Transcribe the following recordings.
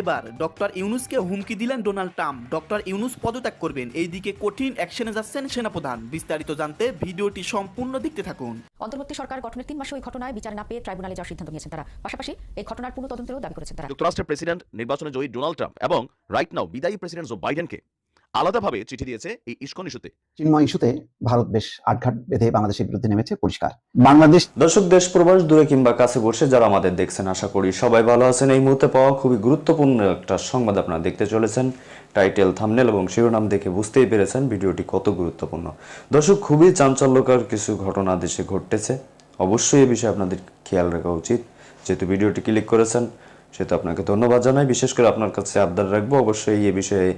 এবার ডক্টর ইউনুসকে হুমকি দিলেন ডোনাল্ড ট্রাম্প। ডক্টর ইউনুস পদত্যাগ করবেন। এইদিকে কঠিন অ্যাকশনে যাচ্ছেন সেনাপ্রধান। বিস্তারিত জানতে ভিডিওটি সম্পূর্ণ দেখতে থাকুন। অন্তর্বর্তী সরকার গঠনের তিন মাসে ওই ঘটনায় বিচার না পেয়ে ট্রাইব্যুনালে যাওয়ার সিদ্ধান্ত নিয়েছেন তারা। পাশাপাশি এই ঘটনার পুনঃ তদন্তেরও দাবি করেছেন তারা। যুক্তরাষ্ট্রের প্রেসিডেন্ট নির্বাচনে জয়ী ডোনাল্ড ট্রাম্প এবং রাইট নাও বিদায়ী প্রেসিডেন্ট জো বাইডেনকে আলাদাভাবে চিঠি দিয়েছে এই ইস্কন ইস্যুতে। চিন্ময় ইস্যুতে ভারত বেশ আটঘাট বেঁধে বাংলাদেশের বিরুদ্ধে নেমেছে পরিষ্কার। বাংলাদেশ দর্শক দেশ প্রবাস দূরে কিংবা কাছে বসে যারা আমাদের দেখছেন আশা করি সবাই ভালো আছেন। এই মুহূর্তে পাওয়া খুবই গুরুত্বপূর্ণ একটা সংবাদ আপনারা দেখতে চলেছেন। টাইটেল থামনেল এবং শিরোনাম দেখে বুঝতেই পেরেছেন ভিডিওটি কত গুরুত্বপূর্ণ। দর্শক খুবই চাঞ্চল্যকর কিছু ঘটনা দেশে ঘটতেছে। অবশ্যই এ বিষয়ে আপনাদের খেয়াল রাখা উচিত। যেহেতু ভিডিওটি ক্লিক করেছেন সেহেতু আপনাকে ধন্যবাদ জানাই। বিশেষ করে আপনার কাছে আবদার রাখব অবশ্যই এ বিষয়ে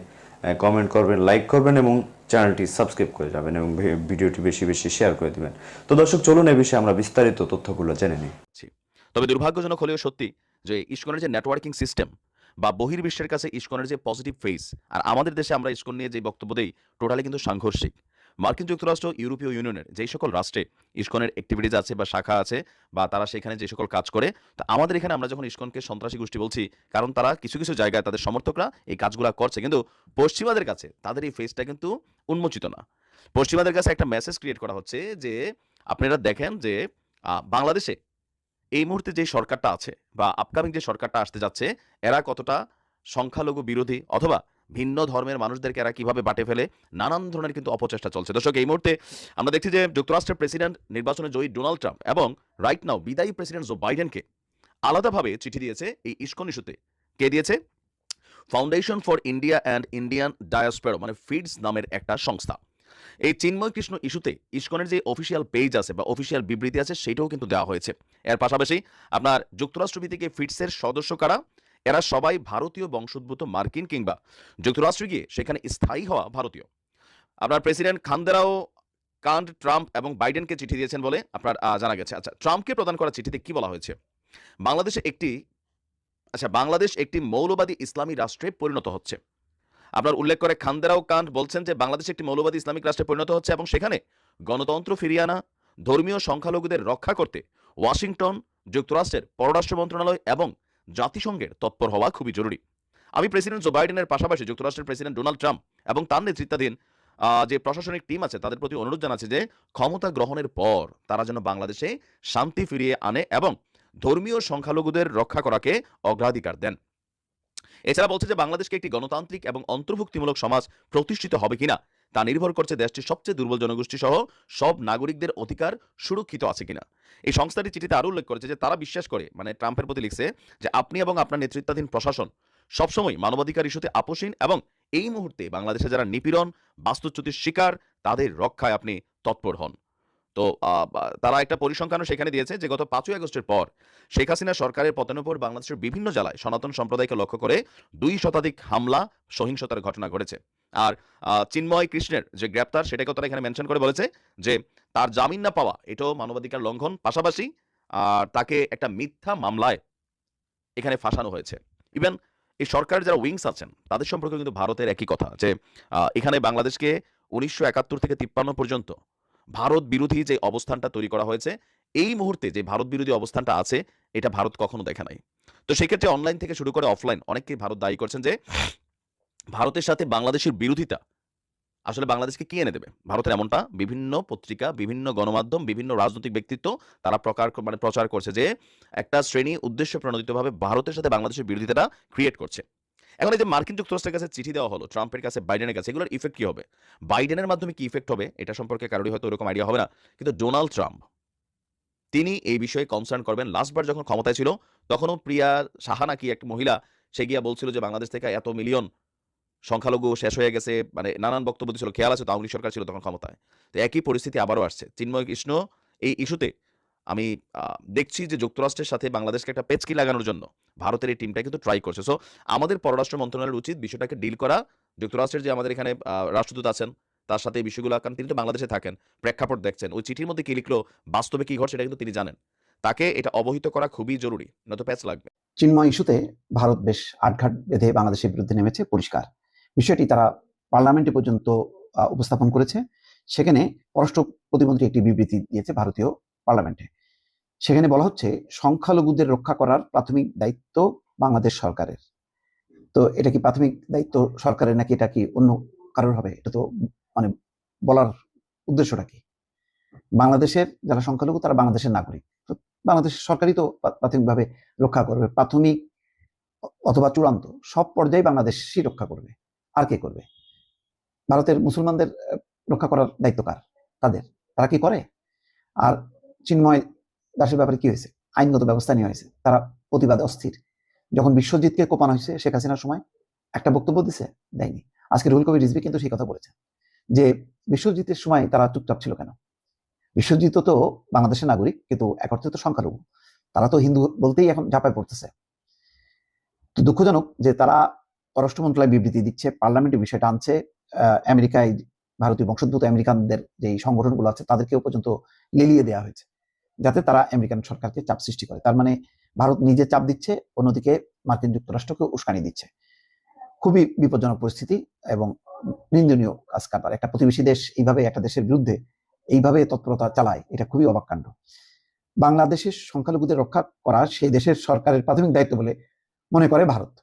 কমেন্ট করবেন লাইক করবেন এবং চ্যানেলটি সাবস্ক্রাইব করে যাবেন এবং ভিডিওটি বেশি বেশি শেয়ার করে দিবেন। তো দর্শক, চলুন এ বিষয়ে আমরা বিস্তারিত তথ্যগুলো জেনে নিই। তবে দুর্ভাগ্যজনক হলেও সত্যি যে ইস্কনের যে নেটওয়ার্কিং সিস্টেম বা বহির্বিশ্বের কাছে ইস্কনের যে পজিটিভ ফেস আর আমাদের দেশে আমরা ইস্কন নিয়ে যে বক্তব্য দেই টোটালি কিন্তু সাংঘর্ষিক। মার্কিন যুক্তরাষ্ট্র, ইউরোপীয় ইউনিয়নের যেই সকল রাষ্ট্রে ইস্কনের অ্যাক্টিভিটিজ আছে বা শাখা আছে বা তারা সেখানে যে সকল কাজ করে, তো আমাদের এখানে আমরা যখন ইস্কনকে সন্ত্রাসী গোষ্ঠী বলছি, কারণ তারা কিছু কিছু জায়গায় তাদের সমর্থকরা এই কাজগুলো করছে, কিন্তু পশ্চিমাদের কাছে তাদের এই ফেসটা কিন্তু উন্মোচিত না। পশ্চিমাদের কাছে একটা মেসেজ ক্রিয়েট করা হচ্ছে যে, আপনারা দেখেন যে বাংলাদেশে এই মুহূর্তে যে সরকারটা আছে বা আপকামিং যে সরকারটা আসতে যাচ্ছে, এরা কতটা সংখ্যালঘু বিরোধী অথবা ভিন্ন ধর্মের মানুষদেরকে এরা কীভাবে বাটে ফেলে, নানান ধরনের কিন্তু অপচেষ্টা চলছে। দর্শক, এই মুহূর্তে আমরা দেখছি যে যুক্তরাষ্ট্রের প্রেসিডেন্ট, নির্বাচনে জয়ী ডোনাল্ড ট্রাম্প এবং রাইট নাও বিদায়ী প্রেসিডেন্ট জো বাইডেনকে আলাদাভাবে চিঠি দিয়েছে এই ইস্কন ইস্যুতে। কে দিয়েছে? Foundation for India and Indian diaspora মানে ফিডস নামের একটা সংস্থা। এই চিন্ময় কৃষ্ণ ইস্যুতে ইস্কনের যে অফিসিয়াল পেজ আছে বা অফিসিয়াল বিবৃতি আছে সেটাও কিন্তু দেওয়া হয়েছে। এর পাশাপাশি আপনার যুক্তরাষ্ট্রভিত্তিক ফিটসের সদস্য কারা? এরা সবাই ভারতীয় বংশোদ্ভূত মার্কিন কিংবা যুক্তরাষ্ট্রে গিয়ে সেখানে স্থায়ী হওয়া ভারতীয়। আপনার প্রেসিডেন্ট খান্দেরাও কান্ট ট্রাম্প এবং বাইডেনকে চিঠি দিয়েছেন বলে আপনার জানা গেছে। আচ্ছা ট্রাম্পকে প্রদান করা চিঠিতে কি বলা হয়েছে? বাংলাদেশে একটি আচ্ছা বাংলাদেশ একটি মৌলবাদী ইসলামী রাষ্ট্রে পরিণত হচ্ছে। আপনার উল্লেখ করে খান্দেরাও কান্ট বলছেন যে বাংলাদেশ একটি মৌলবাদী ইসলামিক রাষ্ট্রে পরিণত হচ্ছে এবং সেখানে গণতন্ত্র ফিরিয়ে আনা, ধর্মীয় সংখ্যালঘুদের রক্ষা করতে ওয়াশিংটন, যুক্তরাষ্ট্রের পররাষ্ট্র মন্ত্রণালয় এবং জাতিসংঘের তৎপর হওয়া খুবই জরুরি। আমি প্রেসিডেন্ট জো বাইডেনের পাশাপাশি যুক্তরাষ্ট্রের প্রেসিডেন্ট ডোনাল্ড ট্রাম্প এবং তার নেতৃত্বাধীন যে প্রশাসনিক টিম আছে, তাদের প্রতি অনুরোধ জানাচ্ছে যে ক্ষমতা গ্রহণের পর তারা যেন বাংলাদেশে শান্তি ফিরিয়ে আনে এবং ধর্মীয় সংখ্যালঘুদের রক্ষা করাকে অগ্রাধিকার দেন। এছাড়া বলছে যে বাংলাদেশকে একটি গণতান্ত্রিক এবং অন্তর্ভুক্তিমূলক সমাজ প্রতিষ্ঠিত হবে কিনা তা নির্ভর করছে দেশটির সবচেয়ে দুর্বল জনগোষ্ঠী সহ সব নাগরিকদের অধিকার সুরক্ষিত আছে কিনা। এই সংস্থাটি চিঠিতে আরও উল্লেখ করেছে যে তারা বিশ্বাস করে মানে ট্রাম্পের প্রতি লিখছে, যে আপনি এবং আপনার নেতৃত্বাধীন প্রশাসন সবসময় মানবাধিকার ইস্যুতে আপোষহীন এবং এই মুহূর্তে বাংলাদেশে যারা নিপীড়ন, বাস্তুচ্যুতির শিকার, তাদের রক্ষায় আপনি তৎপর হন। তো তারা একটা পরিসংখ্যানও সেখানে দিয়েছে যে গত পাঁচই আগস্টের পর শেখ হাসিনা সরকারের পতনের পর বাংলাদেশের বিভিন্ন জেলায় সনাতন সম্প্রদায়কে লক্ষ্য করে দুই শতাধিক হামলা, সহিংসতার ঘটনা ঘটেছে। আর চিন্ময় কৃষ্ণের যে গ্রেপ্তার সেটাকেও তারা এখানে মেনশন করে বলেছে যে তার জামিন না পাওয়া, এটাও মানবাধিকার লঙ্ঘন পাশাপাশি, আর তাকে একটা মিথ্যা মামলায় এখানে ফাঁসানো হয়েছে। ইভেন এই সরকারের যারা উইংস আছেন, তাদের সম্পর্কে কিন্তু ভারতের একই কথা যে এখানে বাংলাদেশকে উনিশশো একাত্তর থেকে তিপ্পান্ন পর্যন্ত ভারত বিরোধী যে অবস্থানটা তৈরি করা হয়েছে, এই মুহূর্তে যে ভারত বিরোধী অবস্থানটা আছে, এটা ভারত কখনো দেখে নাই। তো সেক্ষেত্রে অনলাইন থেকে শুরু করে অফলাইন অনেকেই ভারত দায়ী করছেন যে ভারতের সাথে বাংলাদেশের বিরোধিতা। আসলে বাংলাদেশকে কি এনে দেবে? ভারতের এমনটা বিভিন্ন পত্রিকা, বিভিন্ন গণমাধ্যম, বিভিন্ন রাজনৈতিক ব্যক্তিত্ব তারা প্রকার মানে প্রচার করছে যে একটা শ্রেণি উদ্দেশ্য প্রণোদিতভাবে ভারতের সাথে বাংলাদেশের বিরোধিতাটা ক্রিয়েট করছে। এখন এই যে মার্কিন যুক্তরাষ্ট্রের কাছে চিঠি দেওয়া হলো, ট্রাম্পের কাছে, বাইডেনের কাছে, এগুলোর ইফেক্ট কি হবে? বাইডেনের মাধ্যমে কি ইফেক্ট হবে? এটা সম্পর্কে কারোরই হয়তো ওরকম আইডিয়া হবে না। কিন্তু ডোনাল্ড ট্রাম্প, তিনি এই বিষয়ে কনসার্ন করবেন। লাস্টবার যখন ক্ষমতায় ছিল, তখনও প্রিয়া সাহা নাকি এক মহিলা, সে গিয়া বলছিল যে বাংলাদেশ থেকে এত মিলিয়ন সংখ্যালঘু শেষ হয়ে গেছে মানে নানান বক্তব্য ছিল খেয়াল আছে তো, আওয়ামী সরকার ছিল তখন ক্ষমতায়। তো একই পরিস্থিতি আবারও আসছে। চিন্ময় কৃষ্ণ, এই ইস্যুতে আমি দেখছি যে যুক্তরাষ্ট্রের সাথে বাংলাদেশকে একটা পেচকি লাগানোর জন্য ভারতের এই টিমটা কিন্তু ট্রাই করছে। সো আমাদের পররাষ্ট্র মন্ত্রণালয়ের উচিত বিষয়টাকে ডিল করা। যুক্তরাষ্ট্রের যে আমাদের এখানে রাষ্ট্রদূত আছেন, তার সাথে এই বিষয়গুলো কারণ তিনি তো বাংলাদেশে থাকেন, প্রেক্ষাপট দেখছেন। ওই চিঠির মধ্যে কি লিখলো, বাস্তবে কি ঘটছে সেটা কিন্তু তিনি জানেন। তাকে এটা অবহিত করা খুবই জরুরি, নয়তো প্যাচ লাগবে। চিন্ময় ইস্যুতে ভারত বেশ আটঘাট বেঁধে বাংলাদেশের বিরুদ্ধে নেমেছে, পরিষ্কার। বিষয়টি তারা পার্লামেন্টে পর্যন্ত উপস্থাপন করেছে। সেখানে পররাষ্ট্র প্রতিমন্ত্রী একটি বিবৃতি দিয়েছে ভারতীয় পার্লামেন্টে। সেখানে বলা হচ্ছে, সংখ্যালঘুদের রক্ষা করার প্রাথমিক দায়িত্ব বাংলাদেশ সরকারের। তো এটা কি প্রাথমিক দায়িত্ব সরকারের নাকি এটা কি অন্য কারোর হবে? এটা তো মানে বলার উদ্দেশ্যটা কি? বাংলাদেশের যারা সংখ্যালঘু, তারা বাংলাদেশের নাগরিক। তো বাংলাদেশের সরকারই তো প্রাথমিকভাবে রক্ষা করবে। প্রাথমিক অথবা চূড়ান্ত সব পর্যায়ে বাংলাদেশই রক্ষা করবে। আর কে করবে? ভারতের মুসলমানদের রক্ষা করার দায়িত্ব কার? তাদের। তারা কি করে? আর চিন্ময় দাসের ব্যাপারে কি হয়েছে? আইনগত ব্যবস্থা নেওয়া হয়েছে। তারা প্রতিবাদে অস্থির। যখন বিশ্বজিৎকে কোপানো হয়েছে শেখ হাসিনার সময়, একটা বক্তব্য দিছে, দেয়নি। আজকে রুহুল কবির রিজভি কিন্তু সেই কথা বলেছে। যে বিশ্বজিতের সময় তারা চুপচাপ ছিল কেন? বিশ্বজিৎ তো বাংলাদেশের নাগরিক, কিন্তু এক অর্থে তো সংখ্যালঘু। তারা তো হিন্দু বলতেই এখন ঝাঁপায় পড়তেছে। তো দুঃখজনক যে তারা পররাষ্ট্র মন্ত্রণালয় বিবৃতি দিচ্ছে, পার্লামেন্টে বিষয়টা আনছে আমেরিকায় ভারতীয় বংশোদ্ভূত আমেরিকানদের যে সংগঠনগুলো আছে তাদেরকেও পর্যন্ত লেলিয়ে দেওয়া হয়েছে, যাতে তারা আমেরিকান সরকারকে চাপ সৃষ্টি করে। তার মানে ভারত নিজে চাপ দিচ্ছে, অন্যদিকে মার্কিন যুক্তরাষ্ট্রকে উস্কানি দিচ্ছে। খুবই বিপজ্জনক পরিস্থিতি এবং নিন্দনীয় কাজ কারবার। একটা প্রতিবেশী দেশ এইভাবে একটা দেশের বিরুদ্ধে এইভাবে তৎপরতা চালায়, এটা খুবই অবাক কাণ্ড। বাংলাদেশের সংখ্যালঘুদের রক্ষা করা সেই দেশের সরকারের প্রাথমিক দায়িত্ব বলে মনে করে ভারত।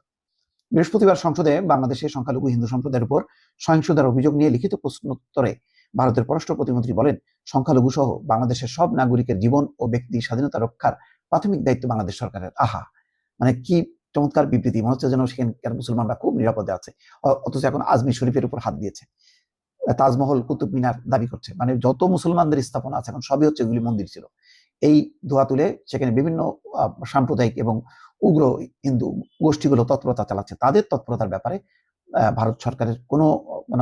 বৃহস্পতিবার সংসদে বাংলাদেশের সংখ্যালঘু হিন্দু সম্প্রদায়ের উপর সহিংসতার অভিযোগ নিয়ে লিখিত প্রশ্নোত্তরে ভারতের পররাষ্ট্র প্রতিমন্ত্রী বলেন, সংখ্যালঘু সহ বাংলাদেশের সব নাগরিকের জীবন ও ব্যক্তি স্বাধীনতা রক্ষার প্রাথমিক দায়িত্ব বাংলাদেশ সরকারের। আহা! মানে কি চমৎকার বিবৃতি, মনে হচ্ছে যেন সেখানকার মুসলমানরা খুব নিরাপদে আছে। অথচ এখন আজমি শরীফের উপর হাত দিয়েছে। তাজমহল কুতুব মিনার দাবি করছে। মানে যত মুসলমানদের স্থাপনা আছে, এখন সবই হচ্ছে এগুলি মন্দির ছিল। এই ধোয়া তুলে সেখানে বিভিন্ন সাম্প্রদায়িক এবং উগ্র হিন্দু গোষ্ঠীগুলো তৎপরতা চালাচ্ছে। তাদের তৎপরতার ব্যাপারে ভারত সরকারের কোনো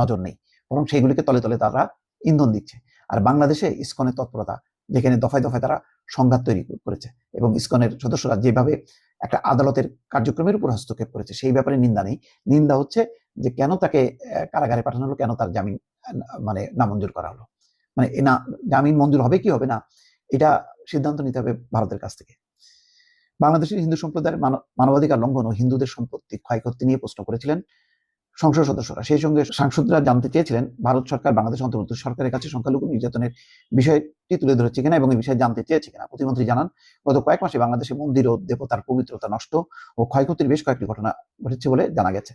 নজর নেই। বরং সেইগুলিকে তলে তলে তারা ইন্ধন দিচ্ছে। আর বাংলাদেশে ইস্কনের তৎপরতা, যেখানে দফায় দফায় তারা সংঘাত তৈরি করেছে এবং ইস্কনের সদস্যরা যেভাবে একটা আদালতের কার্যক্রমের উপর হস্তক্ষেপ করেছে, সেই ব্যাপারে নিন্দা নেই। নিন্দা হচ্ছে যে কেন তাকে কারাগারে পাঠানো হলো, কেন তার জামিন মানে নামঞ্জুর করা হলো? মানে না, জামিন মঞ্জুর হবে কি হবে না? এটা সিদ্ধান্ত নিতে হবে ভারতের কাছ থেকে। বাংলাদেশের হিন্দু সম্প্রদায়ের মানবাধিকার লঙ্ঘন ও হিন্দুদের সম্পত্তি ক্ষয়ক্ষতি নিয়ে প্রশ্ন করেছিলেন সংসদ সদস্যরা। সেই সঙ্গে সাংসদরা জানতে চেয়েছিলেন, ভারত সরকার বাংলাদেশ অন্তর্ভুক্ত সরকারের কাছে সংখ্যালঘু নির্যাতনের বিষয়টি তুলে ধরেছে কিনা এবং এই বিষয়ে জানতে চেয়েছে কিনা। প্রতিমন্ত্রী জানান, গত কয়েক মাসে বাংলাদেশে মন্দির ও দেবতার পবিত্রতা নষ্ট ও ক্ষয়ক্ষতির বেশ কয়েকটি ঘটনা ঘটেছে বলে জানা গেছে।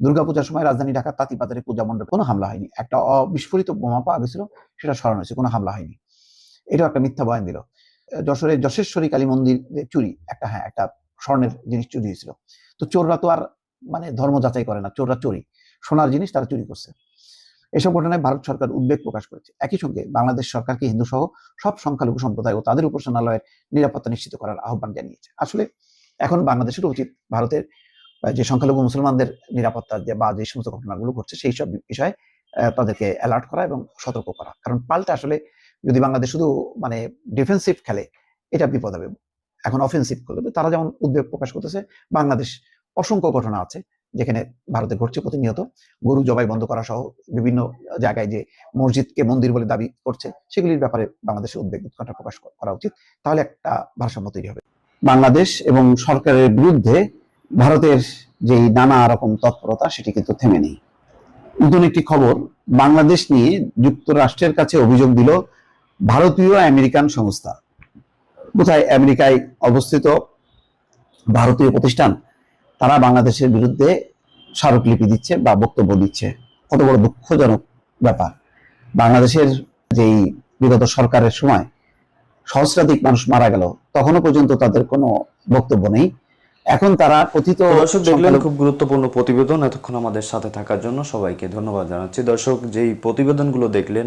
দুর্গাপূজার সময় রাজধানী ঢাকার তাঁতিপাতারে পূজা মণ্ডপে কোনো হামলা হয়নি। একটা অবিস্ফোরিত বোমা পাওয়া গেছিল, সেটা স্মরণ হয়েছে, কোনো হামলা হয়নি। এটাও একটা মিথ্যা বয়ান দিল। যশোরের যশেশ্বরী কালী মন্দির চুরি, একটা হ্যাঁ একটা স্বর্ণের জিনিস চুরি হয়েছিল। তো চোররা তো আর মানে ধর্ম যাচাই করে না, চোররা চুরি। সোনার জিনিস তারা চুরি করছে। এসব ঘটনায় ভারত সরকার উদ্বেগ প্রকাশ করেছে। একই সঙ্গে বাংলাদেশ সরকারকে হিন্দু সহ সব সংখ্যালঘু সম্প্রদায় ও তাদের উপাসনালয়ের নিরাপত্তা নিশ্চিত করার আহ্বান জানিয়েছে? আসলে এখন বাংলাদেশের উচিত ভারতের যে সংখ্যালঘু মুসলমানদের নিরাপত্তা যে বা যে সমস্ত ঘটনাগুলো ঘটছে, সেই সব বিষয়ে তাদেরকে অ্যালার্ট করা এবং সতর্ক করা। কারণ পাল্টা আসলে যদি বাংলাদেশ শুধু মানে ডিফেন্সিভ খেলে, এটা বিপদ হবে। এখন অফেন্সিভ করবে। তারা যেমন উদ্বেগ প্রকাশ করতেছে, বাংলাদেশ অসংখ্য ঘটনা আছে, যেখানে ভারতে ঘটছে প্রতিনিয়ত। গরু জবাই বন্ধ করা সহ বিভিন্ন জায়গায় যে মসজিদকে মন্দির বলে দাবি করছে, সেগুলির ব্যাপারে বাংলাদেশের উদ্বেগ উৎকণ্ঠা প্রকাশ করা উচিত। তাহলে একটা ভারসাম্য তৈরি হবে। বাংলাদেশ এবং সরকারের বিরুদ্ধে ভারতের যেই নানা রকম তৎপরতা, সেটি কিন্তু থেমে নেই। নতুন একটি খবর, বাংলাদেশ নিয়ে যুক্তরাষ্ট্রের কাছে অভিযোগ দিল ভারতীয় আমেরিকান সংস্থা। কোথায়? আমেরিকায় অবস্থিত ভারতীয় প্রতিষ্ঠান। তারা বাংলাদেশের বিরুদ্ধে স্মারকলিপি দিচ্ছে বা বক্তব্য দিচ্ছে। কত বড় দুঃখজনক ব্যাপার। বাংলাদেশের যেই বিগত সরকারের সময় সহস্রাধিক মানুষ মারা গেল তখনও পর্যন্ত তাদের কোনো বক্তব্য নেই। এখন তারা কথিত দর্শক দেখলেন খুব গুরুত্বপূর্ণ প্রতিবেদন এতক্ষণ আমাদের সাথে থাকার জন্য সবাইকে ধন্যবাদ জানাচ্ছি। দর্শক যেই প্রতিবেদনগুলো দেখলেন